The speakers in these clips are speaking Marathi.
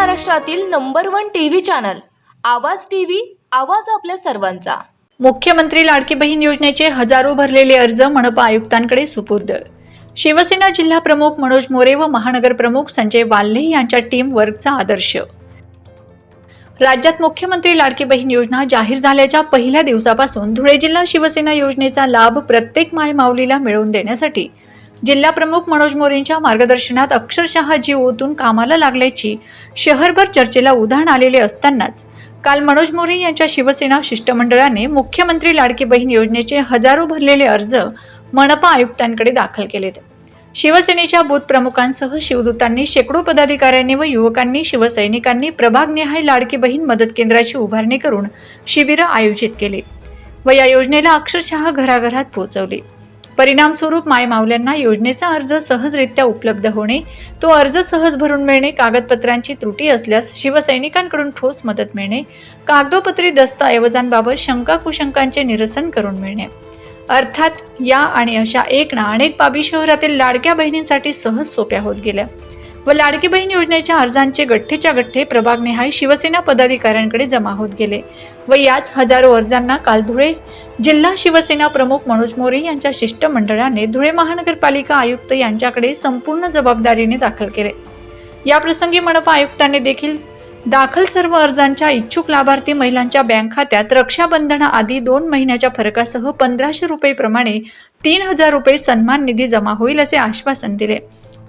महाराष्ट्रातील number one TV channel Awaaz TV Awaaz आपल्या सर्वांचा. मुख्यमंत्री लाडकी बहीण योजनेचे हजारो भरलेले अर्ज मनपा आयुक्तांकडे सुपूर्द. शिवसेना जिल्हा प्रमुख मनोज मोरे व महानगर प्रमुख संजय वाल्हे यांच्या टीम वर्कचा आदर्श. राज्यात मुख्यमंत्री लाडकी बहीण योजना जाहीर झाल्याच्या पहिल्या दिवसापासून धुळे जिल्हा शिवसेना योजनेचा लाभ प्रत्येक माय माऊलीला मिळवून देण्यासाठी जिल्हाप्रमुख मनोज मोरेंच्या मार्गदर्शनात अक्षरशः जीव ओतून कामाला लागल्याची शहरभर चर्चेला उधाण आलेले असतानाच काल मनोज मोरे यांच्या शिवसेना शिष्टमंडळाने मुख्यमंत्री लाडकी बहीण योजनेचे हजारो भरलेले अर्ज मनपा आयुक्तांकडे दाखल केलेत. शिवसेनेच्या बूथ प्रमुखांसह शिवदूतांनी शेकडो पदाधिकाऱ्यांनी व युवकांनी शिवसैनिकांनी प्रभागनिहाय लाडकी बहीण मदत केंद्राची उभारणी करून शिबिरं आयोजित केली व या योजनेला अक्षरशः घराघरात पोहोचवले. परिणामस्वरूप मायमावल्यांना योजनेचा अर्ज सहजरित्या उपलब्ध होणे तो अर्ज सहज भरून मिळणे कागदपत्रांची त्रुटी असल्यास शिवसैनिकांकडून ठोस मदत मिळणे कागदोपत्री दस्तऐवजांबाबत शंका कुशंकांचे निरसन करून मिळणे. अर्थात या आणि अशा एक ना अनेक बाबी शहरातील लाडक्या बहिणींसाठी सहज सोप्या होत गेल्या. व लाडकी बहीण योजनेच्या अर्जांचे गठ्ठेच्या गठ्ठे प्रभागनिहाय शिवसेना पदाधिकाऱ्यांकडे जमा होत गेले व याच हजारो अर्जांना काल धुळे जिल्हा शिवसेना प्रमुख मनोज मोरे यांच्या शिष्टमंडळाने धुळे महानगरपालिका आयुक्त यांच्याकडे संपूर्ण जबाबदारीने दाखल केले. याप्रसंगी मनपा आयुक्तांनी देखील दाखल सर्व अर्जांच्या इच्छुक लाभार्थी महिलांच्या बँक खात्यात रक्षाबंधनाआधी दोन महिन्याच्या फरकासह पंधराशे रुपये प्रमाणे तीन हजार रुपये सन्मान निधी जमा होईल असे आश्वासन दिले.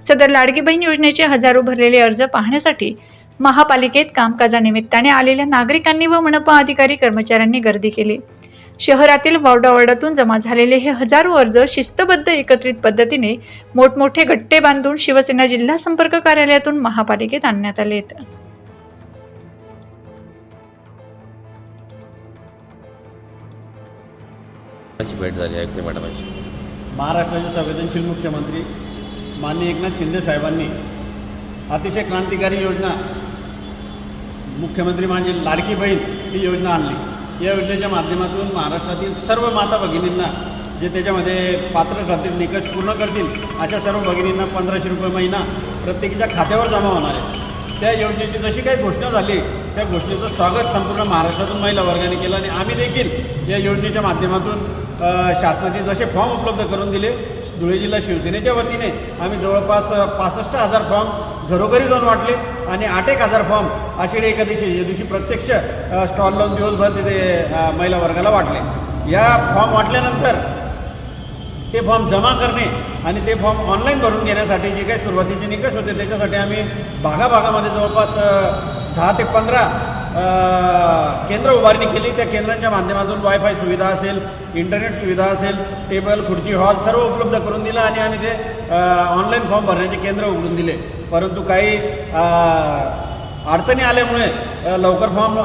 सदर लाडकी बहीण योजनेचे हजारो भरलेले अर्ज पाहण्यासाठी महापालिकेत कामकाजानिमित्ताने आलेल्या नागरिकांनी व मनपा अधिकारी कर्मचाऱ्यांनी गर्दी केली. शहरातील वॉर्डावॉर्डातून जमा झालेले हे हजारो अर्ज शिस्तबद्ध एकत्रित पद्धतीने मोठमोठे गट्टे बांधून शिवसेना जिल्हा संपर्क कार्यालयातून महापालिकेत आणण्यात भेट झाली आयुक्त मॅडमांची. महाराष्ट्राचे संवेदनशील मुख्यमंत्री माननीय एकनाथ शिंदे साहेबांनी अतिशय क्रांतिकारी योजना मुख्यमंत्री माझी लाडकी बहीण ही योजना आणली. या योजनेच्या माध्यमातून महाराष्ट्रातील सर्व माता भगिनींना जे त्याच्यामध्ये पात्र ठरतील निकष पूर्ण करतील अशा सर्व भगिनींना पंधराशे रुपये महिना प्रत्येकीच्या खात्यावर जमा होणार आहे. त्या योजनेची जशी काही घोषणा झाली त्या घोषणेचं स्वागत संपूर्ण महाराष्ट्रातून महिला वर्गाने केलं आणि आम्ही देखील या योजनेच्या माध्यमातून शासनाचे जसे फॉर्म उपलब्ध करून दिले धुळे जिल्हा शिवसेनेच्या वतीने आम्ही जवळपास पासष्ट हजार फॉर्म घरोघरी जाऊन वाटले आणि आठ एक हजार फॉर्म आषाढी एकादशी या दिवशी प्रत्यक्ष स्टॉल लावून दिवसभर तिथे महिला वर्गाला वाटले. या फॉर्म वाटल्यानंतर ते फॉर्म जमा करणे आणि ते फॉर्म ऑनलाईन भरून घेण्यासाठी जे काही सुरुवातीचे निकष होते त्याच्यासाठी आम्ही भागाभागामध्ये जवळपास दहा ते पंधरा केंद्र उभारणी केली त्या केंद्रांच्या माध्यमातून वायफाय सुविधा असेल इंटरनेट सुविधा असेल टेबल खुर्ची हॉल सर्व उपलब्ध करून दिलं आणि आम्ही ते ऑनलाईन फॉर्म भरण्याचे केंद्र उघडून दिले. परंतु काही अडचणी आल्यामुळे लवकर फॉर्म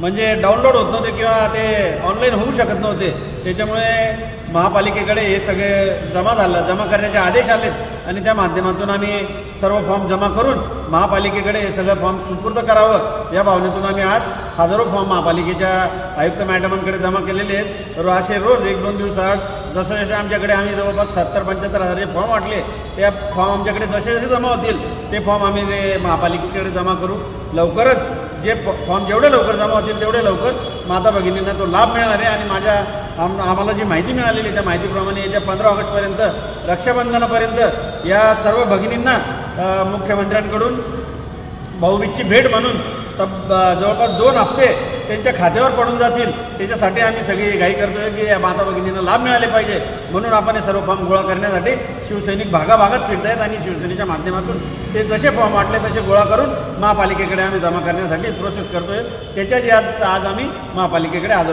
म्हणजे डाउनलोड होत नव्हते किंवा ते ऑनलाईन होऊ शकत नव्हते. त्याच्यामुळे महापालिकेकडे हे सगळे जमा झालं. जमा करण्याचे आदेश आलेत आणि त्या माध्यमातून आम्ही सर्व फॉर्म जमा करून महापालिकेकडे हे सगळं फॉर्म सुपूर्द करावं या भावनेतून आम्ही आज हजारो फॉर्म महापालिकेच्या आयुक्त मॅडमांकडे जमा केलेले आहेत. असे रोज एक दोन दिवसाआड जसं जसे आमच्याकडे आम्ही जवळपास सत्तर पंच्याहत्तर हजारचे फॉर्म वाटले त्या फॉर्म आमच्याकडे जसे जसे जमा होतील ते फॉर्म आम्ही महापालिकेकडे जमा करू. लवकरच जे फॉर्म जेवढे लवकर जमा होतील तेवढे लवकर माता भगिनींना तो लाभ मिळणार आहे आणि माझ्या आम आम्हाला जी माहिती मिळालेली त्या माहितीप्रमाणे येत्या पंधरा ऑगस्टपर्यंत रक्षाबंधनापर्यंत या सर्व भगिनींना मुख्यमंत्र्यांकडून भाऊबीजची भेट म्हणून तब जवळपास दोन हप्ते त्यांच्या खात्यावर पडून जातील. त्याच्यासाठी आम्ही सगळी घाई करतोय की या माता भगिनींना लाभ मिळाले पाहिजे. म्हणून आपण हे सर्व फॉर्म गोळा करण्यासाठी शिवसैनिक भागाभागात फिरत आहेत आणि शिवसेनेच्या माध्यमातून ते जसे फॉर्म वाटले तसे गोळा करून महापालिकेकडे आम्ही जमा करण्यासाठी प्रोसेस करतोय. त्याच्याच आज आज आम्ही महापालिकेकडे आज